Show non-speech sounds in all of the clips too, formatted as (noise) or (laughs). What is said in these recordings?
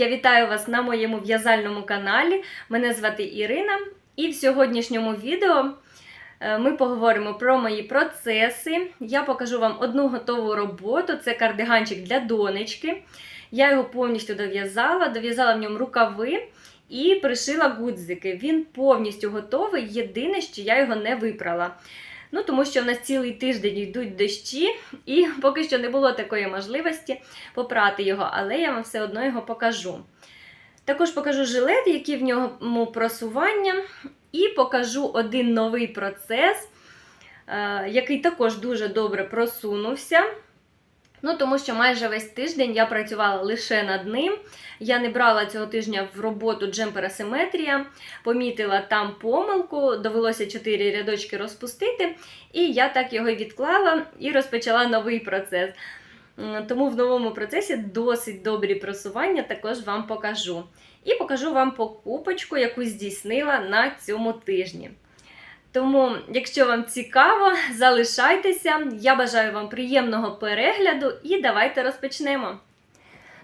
Я вітаю вас на моєму в'язальному каналі. Мене звати Ірина, і в сьогоднішньому відео е, ми поговоримо про мої процеси. Я покажу вам одну готову роботу. Це кардиганчик для донечки. Я його повністю дов'язала, дов'язала в ньому рукави і пришила гудзики. Він повністю готовий. Єдине, що я його не випрала. Ну, тому що в нас цілий тиждень йдуть дощі, і поки що не було такої можливості попрати його, але я вам все одно його покажу. Також покажу жилет, які в ньому просування, і покажу один новий процес, е, який також дуже добре просунувся. Ну, тому що майже весь тиждень я працювала лише над ним. Я не брала цього тижня в роботу джемпера симетрія, помітила там помилку, довелося 4 рядочки розпустити, і я так його відклала і розпочала новий процес. Тому в новому процесі досить добрі просування також вам покажу. І покажу вам покупочку, яку здійснила на цьому тижні. Тому, якщо вам цікаво, залишайтеся. Я бажаю вам приємного перегляду і давайте розпочнемо.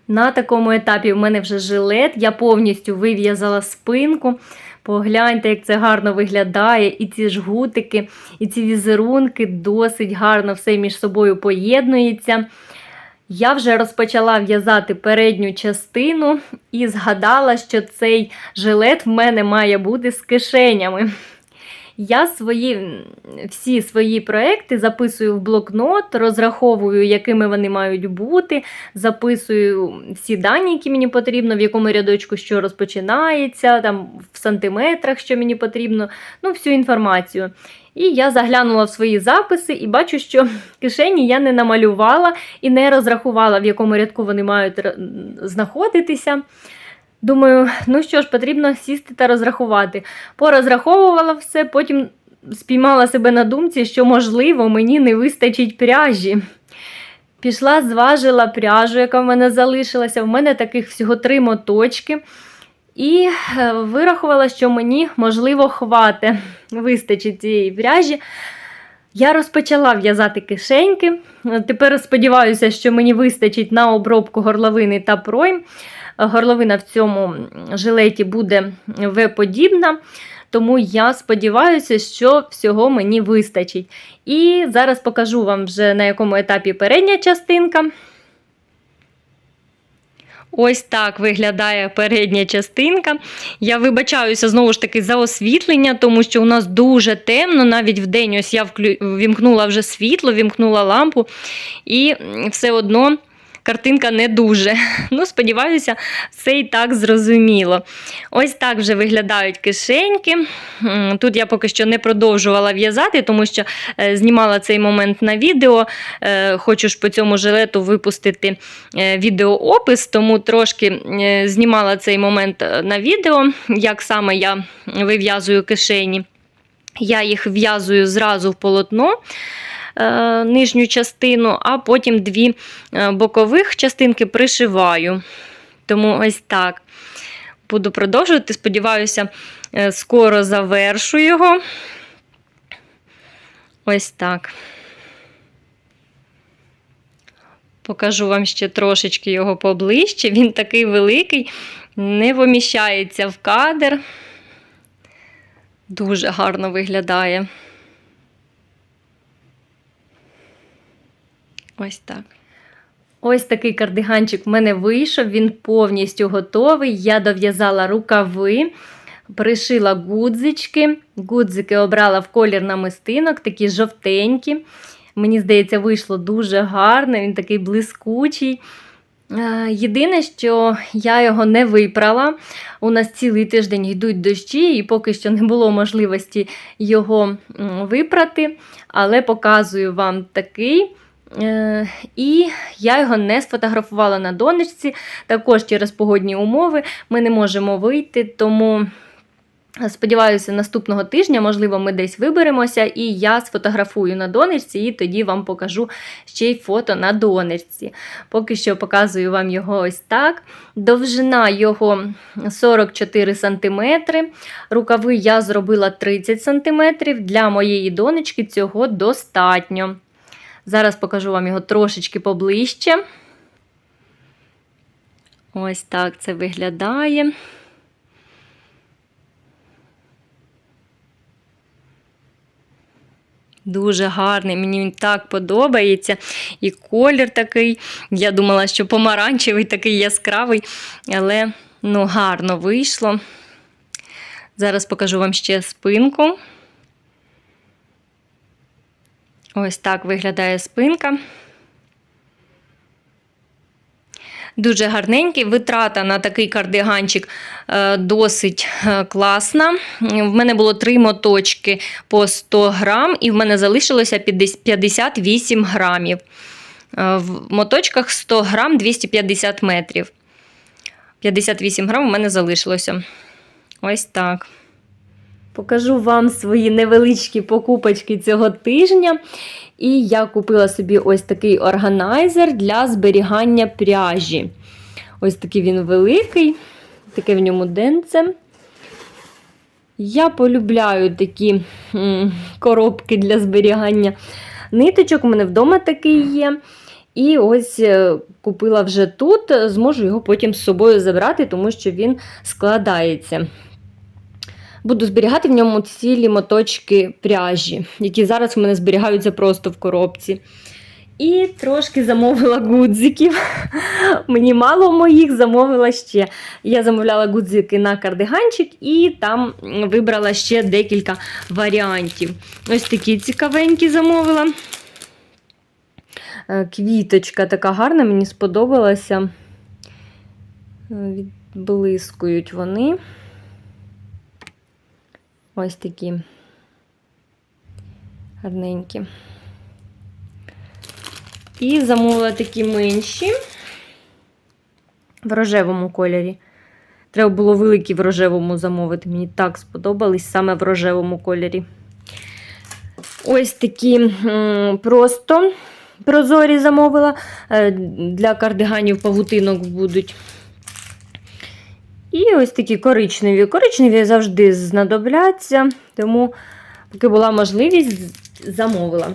На такому етапі в мене вже жилет, я повністю вив'язала спинку. Погляньте, як це гарно виглядає, і ці жгутики, і ці візерунки досить гарно все між собою поєднується. Я вже розпочала в'язати передню частину і згадала, що цей жилет в мене має бути з кишенями. Я свої, всі свої проекти записую в блокнот, розраховую, якими вони мають бути, записую всі дані, які мені потрібно, в якому рядочку що розпочинається, там в сантиметрах, що мені потрібно, ну, всю інформацію. І я заглянула в свої записи і бачу, що кишені я не намалювала і не розрахувала, в якому рядку вони мають знаходитися. Думаю, ну що ж, потрібно сісти та розрахувати. Порозраховувала все, потім спіймала себе на думці, що, можливо, мені не вистачить пряжі. Пішла, зважила пряжу, яка в мене залишилася. В мене таких всього три моточки. І е, вирахувала, що мені, можливо, хвате, вистачить цієї пряжі. Я розпочала в'язати кишеньки. Тепер сподіваюся, що мені вистачить на обробку горловини та пройм. Горловина в цьому жилеті буде В-подібна, тому я сподіваюся, що всього мені вистачить. І зараз покажу вам вже на якому етапі передня частинка. Ось так виглядає передня частинка. Я вибачаюся знову ж таки за освітлення, тому що у нас дуже темно. Навіть в день ось я вклю... вімкнула вже світло, вімкнула лампу, і все одно картинка не дуже. Ну, сподіваюся, все і так зрозуміло. Ось так вже виглядають кишеньки. Тут я поки що не продовжувала в'язати, тому що е, знімала цей момент на відео. Е, Хочу ж по цьому жилету випустити е, відеоопис, тому трошки знімала цей момент на відео, як саме я вив'язую кишені. Я їх в'язую зразу в полотно. Е, Нижню частину, а потім дві е, бокових частинки пришиваю. Тому ось так. Буду продовжувати. Сподіваюся, е, скоро завершу його. Ось так. Покажу вам ще трошечки його поближче. Він такий великий, не поміщається в кадр. Дуже гарно виглядає. Ось так. Ось такий кардиганчик в мене вийшов, він повністю готовий. Я дов'язала рукави, пришила гудзички. Гудзики обрала в колір намистинок, такі жовтенькі. Мені здається, вийшло дуже гарно, він такий блискучий. Е, Єдине, що я його не випрала. У нас цілий тиждень йдуть дощі, і поки що не було можливості його випрати, але показую вам такий. Е, І я його не сфотографувала на донечці. Також через погодні умови ми не можемо вийти, тому сподіваюся, наступного тижня, можливо, ми десь виберемося, і я сфотографую на донечці, і тоді вам покажу ще й фото на донечці. Поки що показую вам його ось так. Довжина його 44 см. Рукави я зробила 30 см. Для моєї донечки цього достатньо. Зараз покажу вам його трошечки поближче. Ось так це виглядає. Дуже гарний, мені він так подобається. І колір такий. Я думала, що помаранчевий такий яскравий, але ну, гарно вийшло. Зараз покажу вам ще спинку. Ось так виглядає спинка. Дуже гарненький. Витрата на такий кардиганчик е, досить е, класна. В мене було три моточки по 100 грам, і в мене залишилося 58 грамів. Е, В моточках 100 грам 250 метрів. 58 грам у мене залишилося. Ось так. Покажу вам свої невеличкі покупочки цього тижня. І я купила собі ось такий органайзер для зберігання пряжі. Ось такий він великий, таке в ньому денце. Я полюбляю такі м, коробки для зберігання ниточок. У мене вдома такий є. І ось е, купила вже тут, зможу його потім з собою забрати, тому що він складається. Буду зберігати в ньому цілі моточки пряжі, які зараз у мене зберігаються просто в коробці. І трошки замовила гудзиків. (laughs) Мені мало моїх замовила ще. Я замовляла гудзики на кардиганчик і там вибрала ще декілька варіантів. Ось такі цікавенькі замовила. Е, Квіточка така гарна, мені сподобалася. Е, Відблискують вони. Ось такі гарненькі. І замовила такі менші в рожевому кольорі. Треба було великі в рожевому замовити. Мені так сподобались саме в рожевому кольорі. Ось такі просто прозорі замовила. Е, Для кардиганів павутинок будуть. І ось такі коричневі. Коричневі завжди знадобляться, тому, поки була можливість, замовила.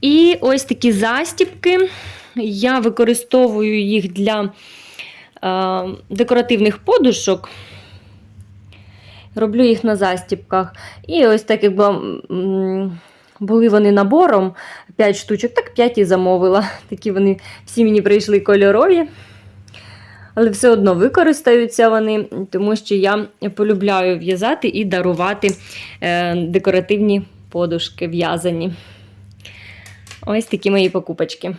І ось такі застіпки. Я використовую їх для е, декоративних подушок. Роблю їх на застіпках. І ось так, якби були вони набором 5 штучок, так 5 і замовила. (laughs) Такі вони всі мені прийшли кольорові. Але все одно використаються вони, тому що я полюбляю в'язати і дарувати е, декоративні подушки в'язані. Ось такі мої покупочки.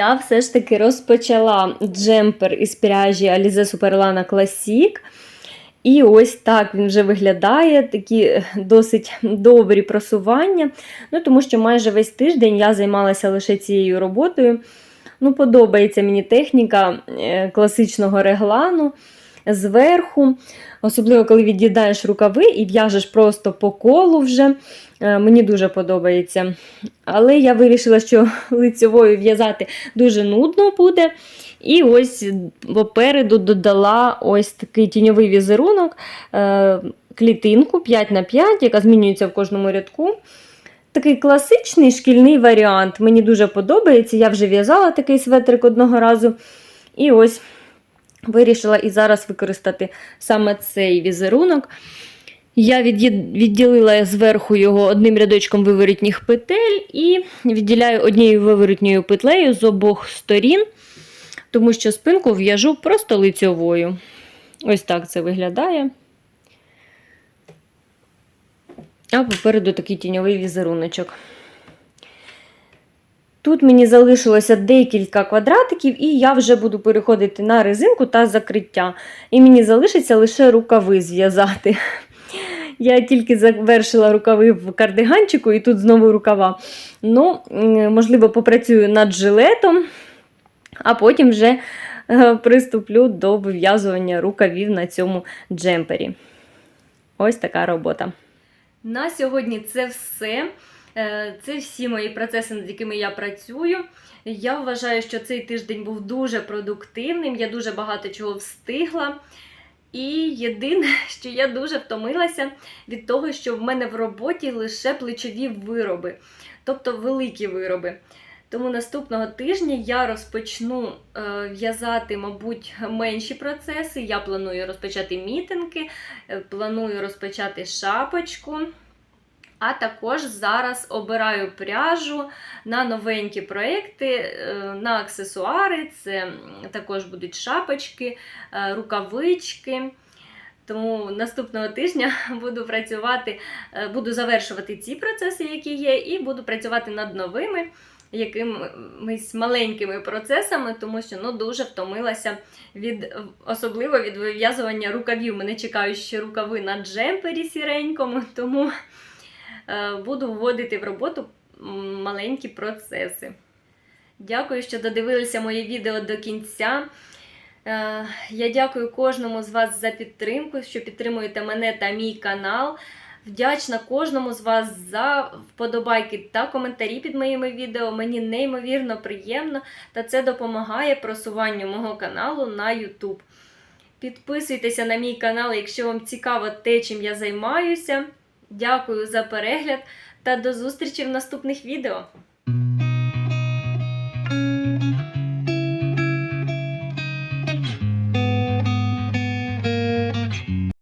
Я все ж таки розпочала джемпер із пряжі Alize Superlana Classic. І ось так він вже виглядає, такі досить добрі просування. Ну, Тому що майже весь тиждень я займалася лише цією роботою. Ну, Подобається мені техніка е, класичного реглану зверху. Особливо, коли від'їдаєш рукави і в'яжеш просто по колу вже. Е, Мені дуже подобається. Але я вирішила, що (laughs) лицевою в'язати дуже нудно буде. І ось попереду додала ось такий тіньовий візерунок, е, клітинку 5 на 5 яка змінюється в кожному рядку. Такий класичний шкільний варіант. Мені дуже подобається. Я вже в'язала такий светрик одного разу. І ось вирішила і зараз використати саме цей візерунок. Я відділила зверху його одним рядочком виворітніх петель і відділяю однією виворітньою петлею з обох сторін тому що спинку в'яжу просто лицьовою. Ось так це виглядає. А попереду такий тіньовий візеруночок. Тут мені залишилося декілька квадратиків, і я вже буду переходити на резинку та закриття. І мені залишиться лише рукави зв'язати. (laughs) Я тільки завершила рукави в кардиганчику, і тут знову рукава. Ну, можливо, попрацюю над жилетом, а потім вже е, приступлю до вив'язування рукавів на цьому джемпері. Ось така робота. На сьогодні це все. Е, Це всі мої процеси, над якими я працюю. Я вважаю, що цей тиждень був дуже продуктивним, я дуже багато чого встигла. І єдине, (laughs) що я дуже втомилася від того, що в мене в роботі лише плечові вироби, тобто великі вироби. Тому наступного тижня я розпочну е, в'язати, мабуть, менші процеси. Я планую розпочати мітинги, е, планую розпочати шапочку. А також зараз обираю пряжу на новенькі проекти, е, на аксесуари. Це також будуть шапочки, е, рукавички. Тому наступного тижня (laughs) буду працювати, е, буду завершувати ці процеси, які є, і буду працювати над новими якимись маленькими процесами, тому що ну, дуже втомилася від особливо від вив'язування рукавів. Мене чекають ще рукави на джемпері сіренькому, (laughs) тому буду вводити в роботу маленькі процеси. Дякую, що додивилися моє відео до кінця. Е, Я дякую кожному з вас за підтримку, що підтримуєте мене та мій канал. Вдячна кожному з вас за вподобайки та коментарі під моїми відео. Мені неймовірно приємно та це допомагає просуванню мого каналу на YouTube. Підписуйтеся на мій канал, якщо вам цікаво те, чим я займаюся. Дякую за перегляд та до зустрічі в наступних відео!